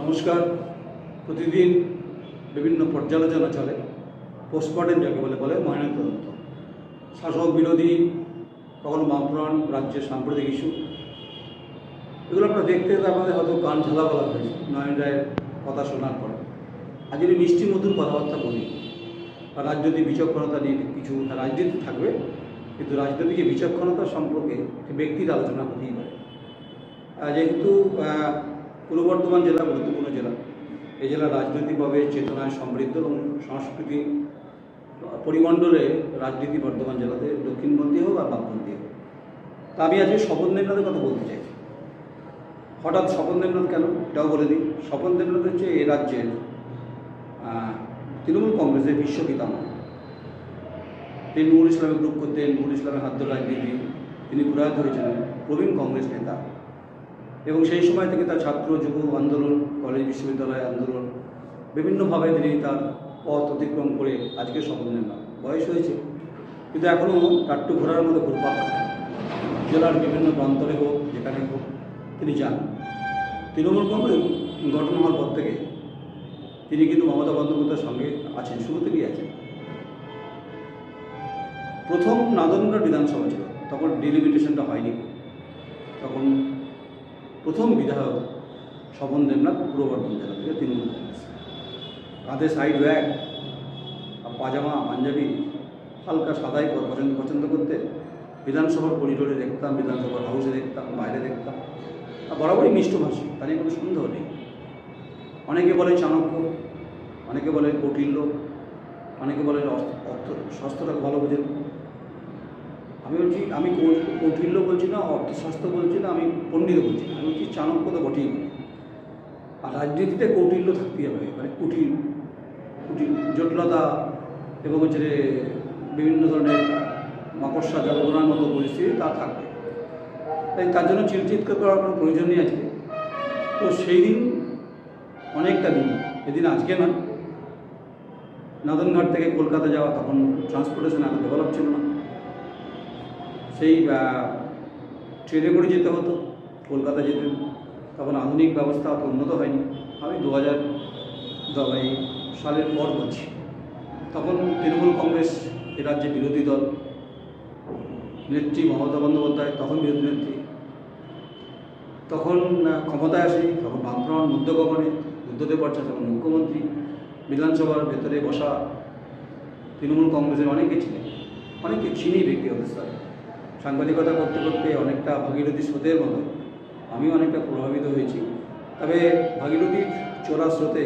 নমস্কার। প্রতিদিন বিভিন্ন পর্যালোচনা চলে পোস্টমর্টেম যাকে বলে বলে ময়নাতদন্ত শাসক বিরোধী, কখনো বামফ্রন্ট রাজ্যের সাম্প্রতিক ইস্যু। এগুলো আপনারা দেখতে আপনাদের হয়তো কান ঝালা বলা হয়েছে, নয়ন রায়ের কথা শোনার পরে। আজ যদি মিষ্টি মধুর কথাবার্তা বলি। বা রাজনৈতিক বিচক্ষণতা নিয়ে কিছু রাজনীতি থাকবে, কিন্তু রাজনৈতিক বিচক্ষণতা সম্পর্কে একটি ব্যক্তির আলোচনা হতেই পারে। যেহেতু পূর্ব বর্ধমান জেলা গুরুত্বপূর্ণ জেলা। এই জেলা রাজনৈতিকভাবে চেতনায় সমৃদ্ধ এবং সংস্কৃতি পরিমণ্ডলে রাজনীতি বর্ধমান জেলাতে দক্ষিণপন্থী হোক আর বামপন্থী হোক। তা আমি আজকে স্বপন দেবনাথের কথা বলতে চাইছি। হঠাৎ স্বপন দেবনাথ কেন? এটাও বলে দিই। স্বপন দেবনাথ হচ্ছে এই রাজ্যের তৃণমূল কংগ্রেসের বিশ্ব পিতামহ তিনি নুরুল ইসলামের গ্রুপ করতেন, নুরুল ইসলামের হাত ধরে রাজনীতি। তিনি প্রয়াত হয়েছিলেন প্রবীণ কংগ্রেস নেতা। এবং সেই সময় থেকে তার ছাত্র যুব আন্দোলন, কলেজ, বিশ্ববিদ্যালয় আন্দোলন বিভিন্নভাবে তিনি তার পথ অতিক্রম করে আজকে শপথ নেন না বয়স হয়েছে, কিন্তু এখনও টাট্টু ঘোরার মতো ঘুরপাক জেলার বিভিন্ন প্রান্তরে হোক, যেখানে হোক, তিনি যান। তৃণমূল কংগ্রেস গঠন হওয়ার পর থেকে তিনি কিন্তু মমতা বন্দ্যোপাধ্যায়ের সঙ্গে আছেন, শুরু থেকেই আছেন। প্রথম নাদনগড় বিধানসভা ছিল, তখন ডিলিমিটেশনটা হয়নি। তখন প্রথম বিধায়ক স্বপন দেবনাথ পূর্ব বর্ধমান জেলা থেকে তৃণমূল কংগ্রেস। কাঁধে সাইড ব্যাগ পাজামা, পাঞ্জাবি, হালকা সাদাই পছন্দ পছন্দ করতে বিধানসভার করিডোরে দেখতাম, বিধানসভার হাউসে দেখতাম, বাইরে দেখতাম। আর বরাবরই মিষ্টভাষী তা নিয়ে কোনো সন্দেহ নেই। অনেকে বলে চাণক্য, অনেকে বলে কৌটিল্য অনেকে বলে অর্থ- অর্থ স্বাস্থ্যটাকে ভালো বোঝেন। আমি বলছি আমি কৌটিল্য বলছি না, অর্থশাস্ত্র বলছি না, আমি পণ্ডিত বলছি না, আমি বলছি চাণক্য তো বটেই। আর রাজনীতিতে কৌটিল্য থাকতেই হবে মানে কুটির কুটির জটিলতা এবং হচ্ছে যে বিভিন্ন ধরনের মাকড়সা জলগোনার মতো পরিস্থিতি তা থাকবে। তাই তার জন্য চিরচিৎকার করার কোনো প্রয়োজন নেই তো সেই দিন, অনেকটা দিন এদিন আজকে নয়, নাদনঘাট থেকে কলকাতা যাওয়া, তখন ট্রান্সপোর্টেশন এত ডেভেলপ ছিল না। সেই ট্রেনে করে যেতে হতো। কলকাতা যেতে তখন আধুনিক ব্যবস্থা অত উন্নত হয়নি। আমি দু হাজার সালের পর বলছি তখন তৃণমূল কংগ্রেস, এ রাজ্যে বিরোধী দল, নেত্রী মমতা বন্দ্যোপাধ্যায়, তখন বিরোধী নেত্রী। তখন ক্ষমতায় আসে, তখন বামফ্রন্ট মধ্যগগনে বুদ্ধদেব ভট্টাচার্য তখন মুখ্যমন্ত্রী, বিধানসভার ভেতরে বসা তৃণমূল কংগ্রেসের অনেকে ছিলেন। অনেকে চিনি ব্যক্তিগত স্তরে সাংবাদিকতা করতে করতে অনেকটা ভাগীরথী স্রোতের মতো আমি অনেকটা প্রভাবিত হয়েছি। তবে ভাগীরথীর চোরা স্রোতে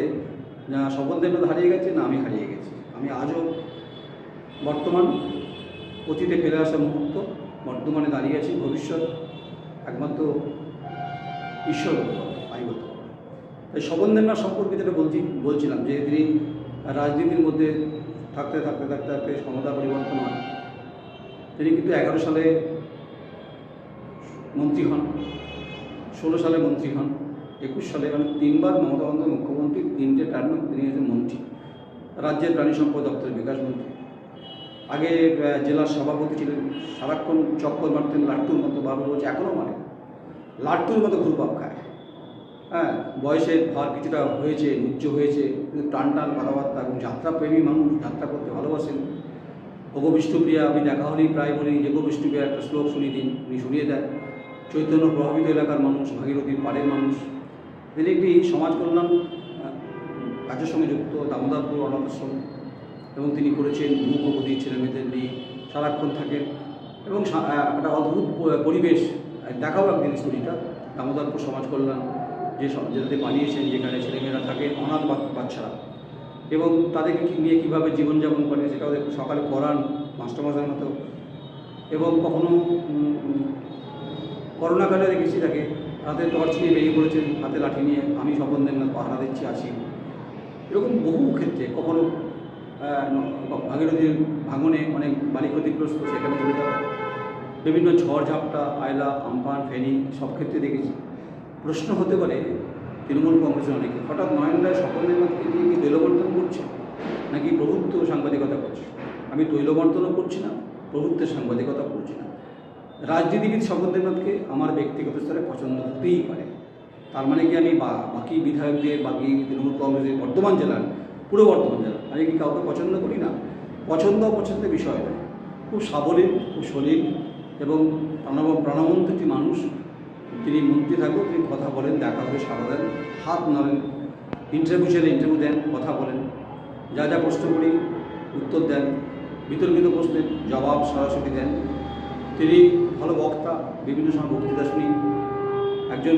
না দেবনাথ হারিয়ে গেছে, না আমি হারিয়ে গেছি। আমি আজও বর্তমান অতীতে ফেলে আসা মুহূর্ত, বর্তমানে দাঁড়িয়ে আছি, ভবিষ্যৎ একমাত্র ঈশ্বর না। তাই স্বপন দেবনাথ সম্পর্কে যেটা বলছি, বলছিলাম যে তিনি রাজনীতির মধ্যে থাকতে থাকতে থাকতে থাকতে ক্ষমতা পরিবর্তন হয়। তিনি কিন্তু এগারো সালে মন্ত্রী হন, ষোলো সালে মন্ত্রী হন, একুশ সালে মানে তিনবার মমতা বন্দ্যোপাধ্যায় মুখ্যমন্ত্রী, তিনটে টার্মে তিনি হচ্ছেন মন্ত্রী, রাজ্যের প্রাণী সম্পদ দপ্তরের বিকাশ মন্ত্রী। আগে জেলার সভাপতি ছিলেন সারাক্ষণ চক্কর মারতেন, লাট্টুর মতো বারবার বলছে এখনও মানে লাট্টুর মতো ঘুরপাপ খায়। হ্যাঁ বয়সের ভার কিছুটা হয়েছে, উচ্চ হয়েছে, কিন্তু টান টান কথাবার্তা এবং যাত্রাপ্রেমী মানুষ যাত্রা করতে ভালোবাসেন। ভোগ বিষ্ণুপ্রিয়া, আমি দেখা হলেই প্রায় বলি, যে গো একটা শ্লোক শুনিয়ে দিন, উনি শুনিয়ে দেন। চৈতন্য প্রভাবিত এলাকার মানুষ, ভাগীরথীর পাড়ের মানুষ, তিনি একটি সমাজ কল্যাণ কাজের সঙ্গে যুক্ত দামোদরপুর অনাথ আশ্রম এবং তিনি করেছেন মুখ অবধির ছেলে মেয়েদের নিয়ে, সারাক্ষণ থাকেন, এবং একটা অদ্ভুত পরিবেশ দেখাও একদিন স্টোরিটা দামোদরপুর সমাজ কল্যাণ, যে যেটাতে বানিয়েছেন, যেখানে ছেলেমেয়েরা থাকে, অনাথ বাচ্চারা। এবং তাদেরকে নিয়ে কীভাবে জীবনযাপন করে সেটা ওদের সকালে পড়ান, মাস্টারমশাইয়ের মতো। এবং কখনো করোনাকালে দেখেছি তাকে হাতে টর্চ নিয়ে বেরিয়ে পড়েছেন, হাতে লাঠি নিয়ে। আমি স্বপন দেন না, পাহারা দিচ্ছি, আছি। এরকম বহু ক্ষেত্রে, কখনো ভাগীরথীর ভাঙনে অনেক বাড়ি ক্ষতিগ্রস্ত সেখানে চলে যাওয়া। বিভিন্ন ঝড় ঝাপটা আয়লা, আমফান, ফেনি, সব ক্ষেত্রে দেখেছি। প্রশ্ন হতে পারে তৃণমূল কংগ্রেসের অনেকে। হঠাৎ নয়ন রায় স্বপন দেবনাথকে নিয়ে কি তৈলবর্তন করছে? নাকি প্রভুত্ব সাংবাদিকতা করছে? আমি তৈলবর্তনও করছি না, প্রভুত্বের সাংবাদিকতা করছি না। রাজনীতিবিদ স্বপন দেবনাথকে আমার ব্যক্তিগত স্তরে পছন্দ হতেই পারে। তার মানে কি আমি বা- বাকি বিধায়কদের, বাকি তৃণমূল কংগ্রেসের বর্ধমান জেলার পুরো বর্ধমান জেলা আমি কি কাউকে পছন্দ করি না? পছন্দ অপছন্দের বিষয় নয়। খুব সাবলীল, খুব সলিল এবং প্রাণব প্রাণবন্ত একটি মানুষ তিনি মন্ত্রী থাকুক, তিনি কথা বলেন, দেখা হলে সারা দেন, হাত নাড়েন ইন্টারভিউ ছেলে ইন্টারভিউ দেন, কথা বলেন। যা যা প্রশ্ন করি উত্তর দেন, বিতর্কিত প্রশ্নের জবাব সরাসরি দেন। তিনি ভালো বক্তা, বিভিন্ন সময় বক্তৃতা শুনি। একজন,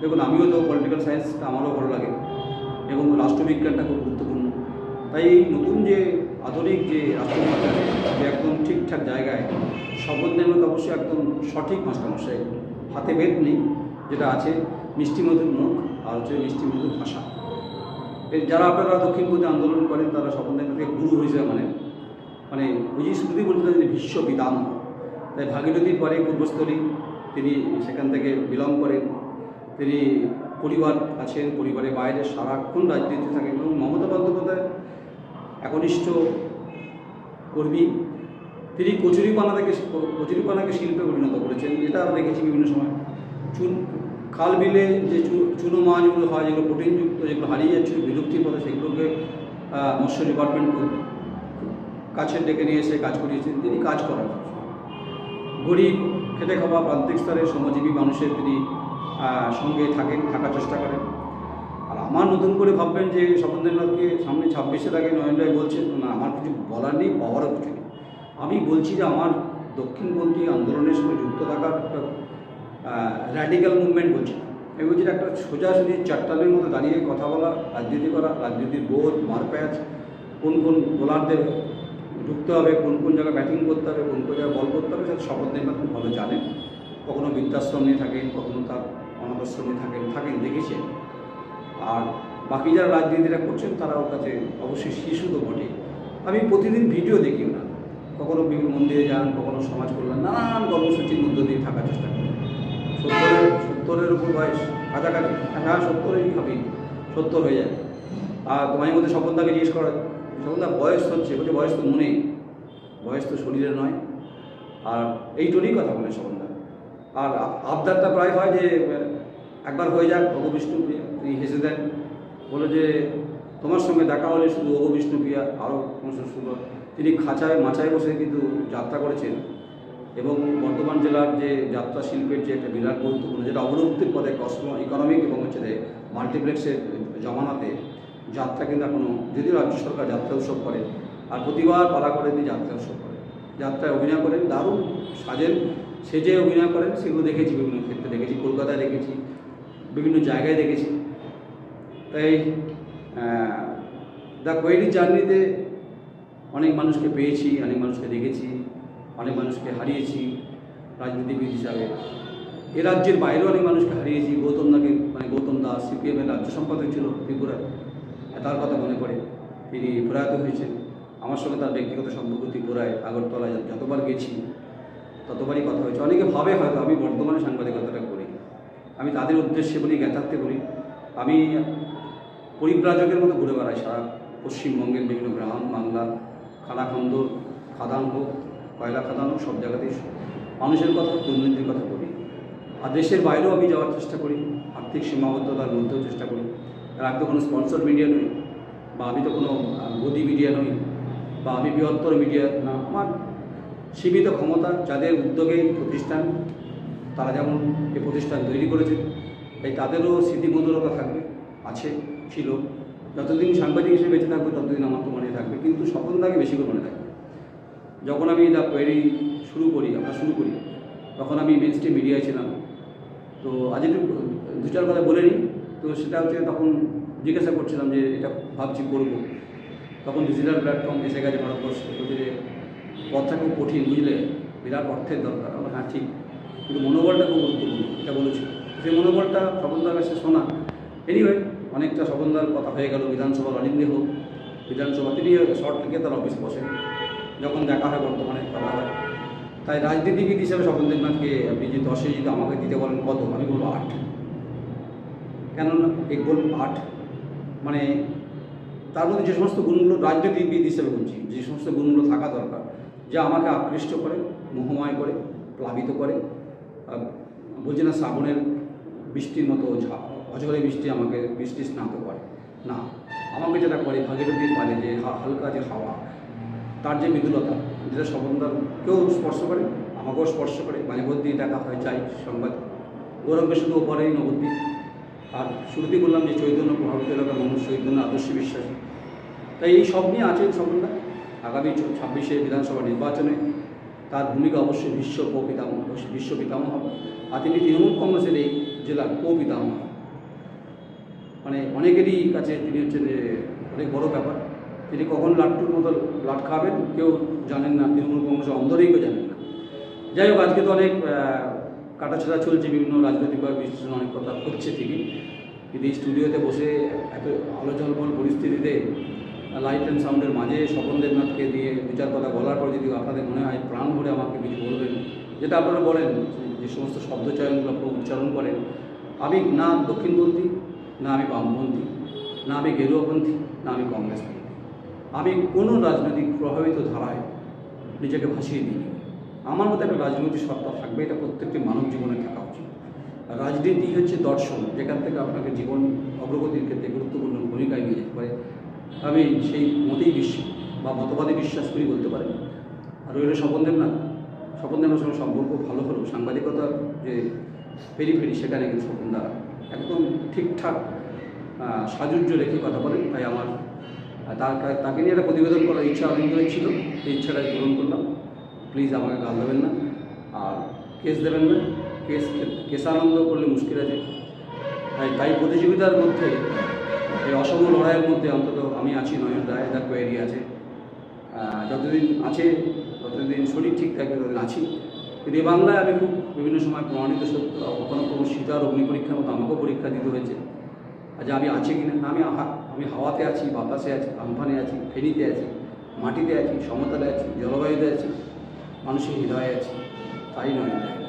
দেখুন, আমিও তো পলিটিক্যাল সায়েন্সটা আমারও ভালো লাগে এবং রাষ্ট্রবিজ্ঞানটা খুব গুরুত্বপূর্ণ। তাই এই নতুন যে আধুনিক যে রাষ্ট্রবিজ্ঞান, যে একদম ঠিকঠাক জায়গায় নেওয়ার অবশ্যই একদম সঠিক মাস্টারমশাই। হাতে বেদ নেই, যেটা আছে মিষ্টি মধুর মুখ আর হচ্ছে মিষ্টি মধুর ভাষা। এর যারা আপনারা দক্ষিণপন্থী আন্দোলন করেন, তারা শপথ নেওয়াকে গুরু হিসেবে মানে। মানে বুঝি শুধুই বলতে যে বিশ্ব বিধান তাই ভাগীরথীর পরে পূর্বস্থলী, তিনি সেখান থেকে বিলং করেন। তিনি পরিবার আছেন পরিবারের বাইরে সারাক্ষণ রাজনীতিতে থাকেন এবং মমতা বন্দ্যোপাধ্যায় একনিষ্ঠ কর্মী। তিনি কচুরিপানা থেকে কচুরিপানাকে শিল্পে পরিণত করেছেন। যেটা আমরা দেখেছি বিভিন্ন সময়। চুন খাল বিলে যে চুনো মাছগুলো হয়, যেগুলো প্রোটিনযুক্ত, যেগুলো হারিয়ে যাচ্ছিল বিলুপ্তির পথে সেগুলোকে মৎস্য ডিপার্টমেন্ট কাছে ডেকে নিয়ে এসে কাজ করিয়েছেন। তিনি কাজ করেন। গরিব, খেটে খাওয়া প্রান্তিক স্তরের শ্রমজীবী মানুষের তিনি সঙ্গে থাকেন, থাকার চেষ্টা করেন। আর আমার নতুন করে ভাববেন যে স্বপনদেবনাথকে সামনে ছাব্বিশের আগে নরেন্দ্র রায় বলছেন, না, আমার কিছু বলার নেই, পাওয়ারও কিছু নেই। আমি বলছি যে আমার দক্ষিণপন্থী আন্দোলনের সঙ্গে যুক্ত থাকার একটা র্যাডিক্যাল মুভমেন্ট বলছি। আমি বলছি একটা সোজাসুজি চারটানের মতো দাঁড়িয়ে কথা বলা, রাজনীতি করা, রাজনীতির বোধ, মারপ্যাচ, কোন কোন বোলারদের ঢুকতে হবে, কোন কোন জায়গায় ব্যাটিং করতে হবে, কোন কোন জায়গায় বল করতে হবে, সেটা শপথ নেই খুব ভালো জানেন। কখনো বৃদ্ধাশ্রম নিয়ে থাকেন, কখনো তার অনাথাশ্রম নিয়ে থাকেন থাকেন, দেখেছেন। আর বাকি যারা রাজনীতিটা করছেন তারা ওর কাছে অবশ্যই শিশু তো বটে। আমি প্রতিদিন ভিডিও দেখি না কখনো মন্দিরে যান, কখনো সমাজ কল্যাণ, নানান কর্মসূচির মধ্য দিয়ে থাকার চেষ্টা করেন সত্তরের সত্তরের উপর বয়স, কাছাকাছি। হ্যাঁ সত্তরেরই হবে সত্তর হয়ে যায় আর তোমার মধ্যে স্বপনদাকে জিজ্ঞেস করা স্বপনদা, বয়স হচ্ছে? বলছে, বয়স তো মনে। বয়স তো শরীরে নয়। আর এই জন্যই কথা বলে স্বপনদা। আর আবদারটা প্রায় হয় যে, একবার হয়ে যাক ভগ বিষ্ণু তিনি হেসে দেন। বলে যে, তোমার সঙ্গে দেখা হলে শুধু ওগো বিষ্ণু প্রিয়া আরও শুনল তিনি খাঁচায় মাচায় বসে কিন্তু যাত্রা করেছেন এবং বর্ধমান জেলার যে যাত্রা শিল্পের যে একটা বিরাট গুরুত্বপূর্ণ, যেটা অবলুপ্তির পথে কসমো ইকোনমিক এবং হচ্ছে যে মাল্টিপ্লেক্সের জমানাতে যাত্রা কিন্তু এখনও যদিও রাজ্য সরকার যাত্রা উৎসব করে, আর প্রতিবার পালা করে তিনি যাত্রা উৎসব করে। যাত্রায় অভিনয় করেন, দারুণ সাজেন, সেজে অভিনয় করেন, সেগুলো দেখেছি বিভিন্ন ক্ষেত্রে, দেখেছি কলকাতায় দেখেছি, বিভিন্ন জায়গায় দেখেছি। তাই দ্য কোয়েরি জার্নিতে অনেক মানুষকে পেয়েছি, অনেক মানুষকে দেখেছি, অনেক মানুষকে হারিয়েছি রাজনীতিবিদ হিসাবে। এ রাজ্যের বাইরেও অনেক মানুষকে হারিয়েছি, গৌতম দাকে মানে গৌতম দাস সিপিএমের রাজ্য সম্পাদক ছিল ত্রিপুরার তার কথা মনে পড়ে, তিনি প্রয়াত হয়েছেন। আমার সঙ্গে তার ব্যক্তিগত সম্পর্ক ত্রিপুরায় আগরতলায় যতবার গেছি, ততবারই কথা হয়েছে। অনেকে ভাবে হয়তো আমি বর্তমানে সাংবাদিকতাটা করি। আমি তাদের উদ্দেশ্যে বলি, জ্ঞাতার্থে বলি, আমি পরিব্রাজকের মতো ঘুরে বেড়াই সারা পশ্চিমবঙ্গের বিভিন্ন গ্রাম, বাংলা খানাখন্দ খাদান হোক কয়লা খাদান হোক সব জায়গাতেই মানুষের কথা, দুর্নীতির কথা বলি। আর দেশের বাইরেও আমি যাওয়ার চেষ্টা করি, আর্থিক সীমাবদ্ধতার মধ্যেও চেষ্টা করি। আর আমি তো কোনো স্পন্সর মিডিয়া নই, বা আমি তো কোনো গদি মিডিয়া নই, বা আমি বৃহত্তর মিডিয়া না। আমার সীমিত ক্ষমতা, যাদের উদ্যোগে প্রতিষ্ঠান, তারা যেমন এই প্রতিষ্ঠান তৈরি করেছে, তাই তাদেরও স্মৃতিমধুরতা থাকবে, আছে, ছিল। যতদিন সাংবাদিক হিসেবে বেঁচে থাকবে, ততদিন আমার তো মনে থাকবে। কিন্তু স্বপনদাকে বেশি করে মনে থাকবে যখন আমি দ্য কোয়েরি শুরু করি, আমরা শুরু করি, তখন আমি মেন স্ট্রিম মিডিয়ায় ছিলাম। তো আজ একটু, দু চার কথা বলে নিই। তো সেটা হচ্ছে তখন জিজ্ঞাসা করছিলাম যে, এটা ভাবছি করব। তখন ডিজিটাল প্ল্যাটফর্ম এসে গেছে ভারতবর্ষে। বলছে যে পথটা খুব কঠিন, বুঝলে? বিরাট অর্থের দরকার। আমরা হ্যাঁ ঠিক। কিন্তু মনোবলটা খুব গুরুত্বপূর্ণ, এটা বলেছিল সেই মনোবলটা স্বপনদার কাছে শোনা। এনিওয়ে অনেকটা স্বপনদার কথা হয়ে গেল বিধানসভার অনিন্দে হোক বিধানসভা তিনি শর্ট লিখে তার অফিস বসেন, যখন দেখা হয় বর্তমানে কথা হয় তাই রাজনীতিবিদ হিসাবে স্বপন আপনি যে দশে যদি আমাকে দিতে বলেন কত, আমি বলব আট। কেননা এক বলুন আট মানে তার মধ্যে যে সমস্ত গুণগুলো রাজনীতিবিদ হিসেবে বলছি যে সমস্ত গুণগুলো থাকা দরকার, যা আমাকে আকৃষ্ট করে, মোহময় করে, প্লাবিত করে বলছি না শ্রাবণের বৃষ্টির মতো ঝা- অঝরে বৃষ্টি আমাকে, বৃষ্টি স্নাত করে। না, আমাকে যেটা করে, ভাগীরথী পারে যে হালকা যে হাওয়া, তার যে মৃদুলতা, যেটা স্বপনদার কেউ স্পর্শ করে? আমাকেও স্পর্শ করে। মাঝে মধ্যেই দেখা হয় চাই সংবাদ। গৌরবকে শুধু ওপরেই নবদ্বীপ আর শুরুতেই বললাম যে, চৈতন্য প্রভাবিত এলাকার মানুষ, চৈতন্য আদর্শে বিশ্বাসী। তাই এই সব নিয়ে আছেন স্বপনদা আগামী ছাব্বিশে বিধানসভা নির্বাচনে তার ভূমিকা অবশ্যই বিশ্ব পিতামহ বিশ্ব পিতামহ হবে। আর তিনি তৃণমূল কংগ্রেসের এই জেলার পিতামহ মানে অনেকেরই কাছে তিনি হচ্ছেন যে অনেক বড় ব্যাপার। তিনি কখন লাট্টুর মতো লাট খাবেন, কেউ জানেন না, তৃণমূল কংগ্রেসের অন্ধরেই কেউ জানেন না। যাই হোক, আজকে তো অনেক কাটাছেড়া চলছে, বিভিন্ন রাজনৈতিকভাবে বিশ্লেষণ অনেক কথা হচ্ছে তিনি কিন্তু এই স্টুডিওতে বসে এত আলোচনাপূর্ণ পরিস্থিতিতে লাইট অ্যান্ড সাউন্ডের মাঝে স্বপন দেবনাথকে দিয়ে দু চার কথা বলার পর যদি আপনাদের মনে হয় প্রাণ ভরে আমাকে কিছু বলবেন, যেটা আপনারা বলেন, যে সমস্ত শব্দচয়নগুলো আপনারা উচ্চারণ করেন। আমি না দক্ষিণপন্থী না আমি বামপন্থী, না আমি গেরুয়াপন্থী, না আমি কংগ্রেসপন্থী। আমি কোনো রাজনৈতিক প্রভাবিত ধারায় নিজেকে ভাসিয়ে দিই আমার মতো একটা রাজনৈতিক সত্তা থাকবে, এটা প্রত্যেকটি মানব জীবনে থাকা উচিত। রাজনীতি হচ্ছে দর্শন, যেখান থেকে আপনাকে জীবন অগ্রগতির ক্ষেত্রে গুরুত্বপূর্ণ ভূমিকায় নিয়ে যেতে পারে। আমি সেই মতেই বিশ্বাস বা মতবাদে বিশ্বাস করি বলতে পারি আর রইল স্বপন না। স্বপন দেবনাথের সঙ্গে সম্পর্ক ভালো হলেও সাংবাদিকতার যে ফেরি ফেরি সেখানে কিন্তু স্বপনদা একদম ঠিকঠাক সাজুজ্য রেখে কথা বলেন তাই আমার তার তাকে নিয়ে একটা প্রতিবেদন করার ইচ্ছা অনেক ছিল সেই ইচ্ছাটা পূরণ করলাম। প্লিজ আমাকে গাল দেবেন না। আর কেস দেবেন না। কেস কেসানন্দ করলে মুশকিল আছে। তাই তাই প্রতিযোগিতার মধ্যে, এই অসম লড়াইয়ের মধ্যে অন্তত আমি আছি, নয়ন রায় দেখো এরিয়া আছে। যতদিন আছে, ততদিন শরীর ঠিক থাকে ততদিন আছি। কিন্তু এই বাংলায় আমি খুব বিভিন্ন সময় প্রমাণিত সত্য কখনো কোনো সীতার অগ্নি পরীক্ষার মতো আমাকেও পরীক্ষা দিতে হয়েছে। যে আমি আছি কি না? আমি আমি হাওয়াতে আছি, বাতাসে আছি, আমফানে আছি, ফেনিতে আছি, মাটিতে আছি, সমতলে আছি, জলবায়ুতে আছি, মানুষের হৃদয়ে আছি। তাই নয়।